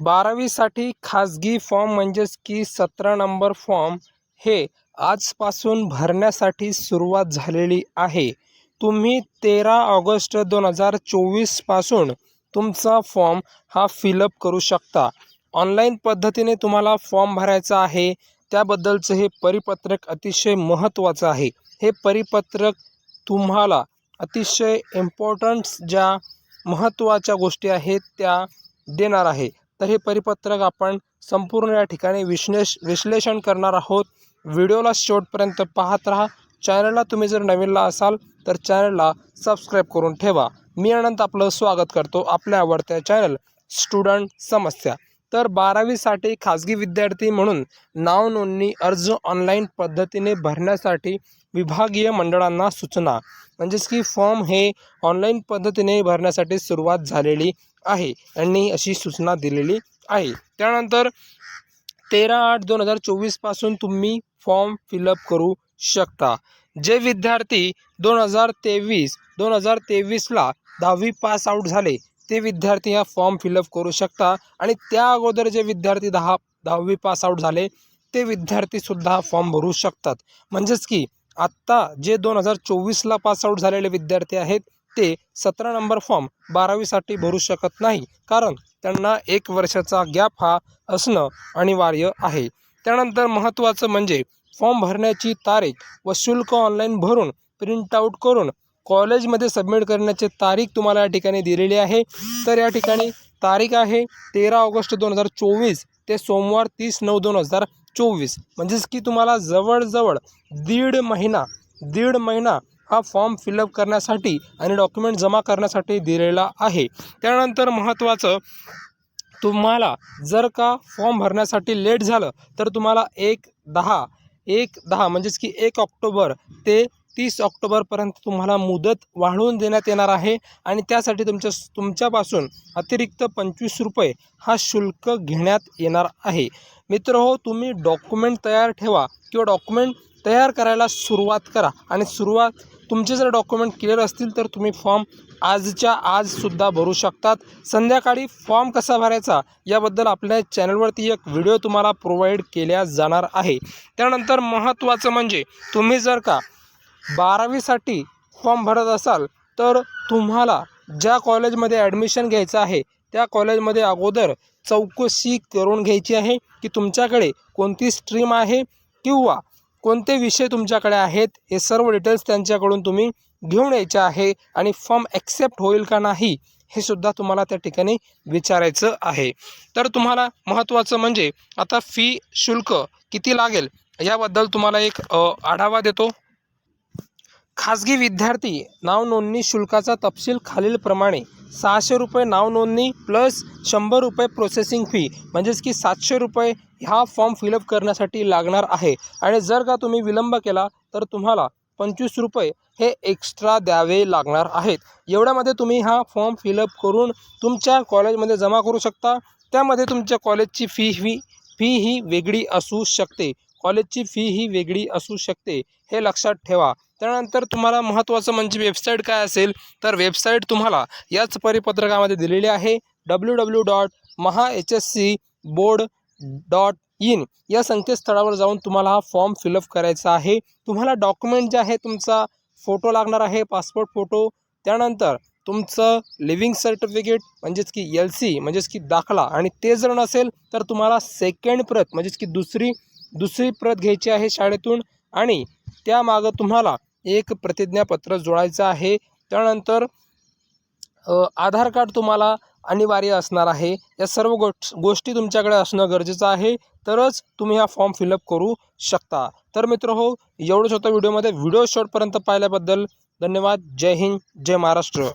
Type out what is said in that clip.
बारावीसाठी खाजगी फॉर्म म्हणजेच की सतरा नंबर फॉर्म हे आजपासून भरण्यासाठी सुरुवात झालेली आहे. तुम्ही तेरा ऑगस्ट दोन हजार चोवीसपासून तुमचा फॉर्म हा फिलअप करू शकता. ऑनलाईन पद्धतीने तुम्हाला फॉर्म भरायचा आहे. त्याबद्दलचं हे परिपत्रक अतिशय महत्त्वाचं आहे. हे परिपत्रक तुम्हाला अतिशय इम्पॉर्टंट्स ज्या महत्त्वाच्या गोष्टी आहेत त्या देणार आहे. तर हे परिपत्रक आपण संपूर्ण या ठिकाणी विश्लेष विश्लेषण करणार आहोत. व्हिडिओला शेवटपर्यंत पाहत राहा. चॅनलला तुम्ही जर नवीनला असाल तर चॅनलला सबस्क्राईब करून ठेवा. मी अनंत आपलं स्वागत करतो आपल्या आवडत्या चॅनल स्टुडंट समस्या. तर बारावीसाठी खाजगी विद्यार्थी म्हणून नाव नोंदणी अर्ज ऑनलाईन पद्धतीने भरण्यासाठी विभागीय मंडळांना सूचना. म्हणजेच की फॉर्म हे ऑनलाईन पद्धतीने भरण्यासाठी सुरुवात झालेली आहे. यांनी अशी सूचना दिलेली आहे. त्यानंतर तेरा आठ दोन हजार चोवीसपासून तुम्ही फॉर्म फिलअप करू शकता. जे विद्यार्थी दोन हजार तेवीस दोन हजार तेवीसला दहावी पास आऊट झाले ते विद्यार्थी हा फॉर्म फिलअप करू शकता. आणि त्या अगोदर जे विद्यार्थी दहा दहावी पास आऊट झाले ते विद्यार्थीसुद्धा हा फॉर्म भरू शकतात. म्हणजेच की आत्ता जे दोन हजार चोवीसला पास आऊट झालेले विद्यार्थी आहेत ते सतरा नंबर फॉर्म बारावीसाठी भरू शकत नाही. कारण त्यांना एक वर्षाचा गॅप हा असणं अनिवार्य आहे. त्यानंतर महत्त्वाचं म्हणजे फॉर्म भरण्याची तारीख व शुल्क ऑनलाईन भरून प्रिंट आऊट करून कॉलेजमध्ये सबमिट करण्याची तारीख तुम्हाला या ठिकाणी दिलेली आहे. तर या ठिकाणी तारीख आहे तेरा ऑगस्ट दोन हजार चोवीस ते सोमवार तीस नऊ दोन हजार चोवीस. म्हणजेच की तुम्हाला जवळजवळ दीड महिना दीड महिना हा फॉर्म फिलअप करण्यासाठी आणि डॉक्युमेंट जमा करण्यासाठी दिलेला आहे. त्यानंतर महत्त्वाचं तुम्हाला जर का फॉर्म भरण्यासाठी लेट झालं तर तुम्हाला एक दहा एक दहा म्हणजेच की एक ऑक्टोबर ते तीस ऑक्टोबरपर्यंत तुम्हाला मुदत वाढवून देण्यात येणार आहे आणि त्यासाठी तुमच्या तुमच्यापासून अतिरिक्त पंचवीस रुपये हा शुल्क घेण्यात येणार आहे. मित्र हो तुम्ही डॉक्युमेंट तयार ठेवा किंवा डॉक्युमेंट तयार करायला सुरुवात करा आणि सुरुवात तुमचे जर डॉक्युमेंट क्लिअर असतील तर तुम्ही फॉर्म आजच्या आजसुद्धा भरू शकतात. संध्याकाळी फॉर्म कसा भरायचा याबद्दल आपल्या चॅनलवरती एक व्हिडिओ तुम्हाला प्रोव्हाइड केल्या जाणार आहे. त्यानंतर महत्त्वाचं म्हणजे तुम्ही जर का बारावीसाठी फॉर्म भरत असाल तर तुम्हाला ज्या कॉलेजमध्ये ॲडमिशन घ्यायचं आहे त्या कॉलेजमध्ये अगोदर चौकशी करून घ्यायची आहे की तुमच्याकडे कोणती स्ट्रीम आहे किंवा कोणते विषय तुमच्याकडे आहेत हे सर्व डिटेल्स त्यांच्याकडून तुम्ही घेऊन यायचे आहे आणि फॉर्म ॲक्सेप्ट होईल का नाही हे सुद्धा तुम्हाला त्या ठिकाणी विचारायचं आहे. तर तुम्हाला महत्त्वाचं म्हणजे आता फी शुल्क किती लागेल याबद्दल तुम्हाला एक आढावा देतो. खाजगी विद्यार्थी नावनोंदणी शुल्काचा तपशील खालीलप्रमाणे सहाशे रुपये नावनोंदणी प्लस शंभर रुपये प्रोसेसिंग फी म्हणजेच की सातशे रुपये हा फॉर्म फिलअप करण्यासाठी लागणार आहे. आणि जर का तुम्ही विलंब केला तर तुम्हाला पंचवीस रुपये हे एक्स्ट्रा द्यावे लागणार आहेत. एवढ्यामध्ये तुम्ही हा फॉर्म फिलअप करून तुमच्या कॉलेजमध्ये जमा करू शकता. त्यामध्ये तुमच्या कॉलेजची फी ही फी ही वेगळी असू शकते. कॉलेजची फी ही वेगळी असू शकते. हे लक्षात ठेवा. त्यानंतर तुम्हाला महत्त्वाचं म्हणजे वेबसाईट काय असेल तर वेबसाईट तुम्हाला याच परिपत्रकामध्ये दिलेली आहे W W dot Maha H S C board dot in या संकेतस्थळावर जाऊन तुम्हाला हा फॉर्म फिलअप करायचा आहे. तुम्हाला डॉक्युमेंट जे आहे तुमचा फोटो लागणार आहे पासपोर्ट फोटो त्यानंतर तुमचं लिव्हिंग सर्टिफिकेट म्हणजेच की एल सी म्हणजेच की दाखला आणि ते जर नसेल तर तुम्हाला सेकंड प्रत म्हणजेच की दुसरी दुसरी प्रत घ्यायची आहे शाळेतून. आणि त्यामागं तुम्हाला एक प्रतिज्ञापत्र जोडायचं आहे. त्यानंतर आधार कार्ड तुम्हाला अनिवार्य असणार आहे. या सर्व गोष्ट गोष्टी तुमच्याकडे असणं गरजेचं आहे. तरच तुम्ही हा फॉर्म फिलअप करू शकता. तर मित्र हो एवढंच होतं व्हिडिओमध्ये. व्हिडिओ शॉर्टपर्यंत पाहिल्याबद्दल धन्यवाद. जय हिंद जय महाराष्ट्र.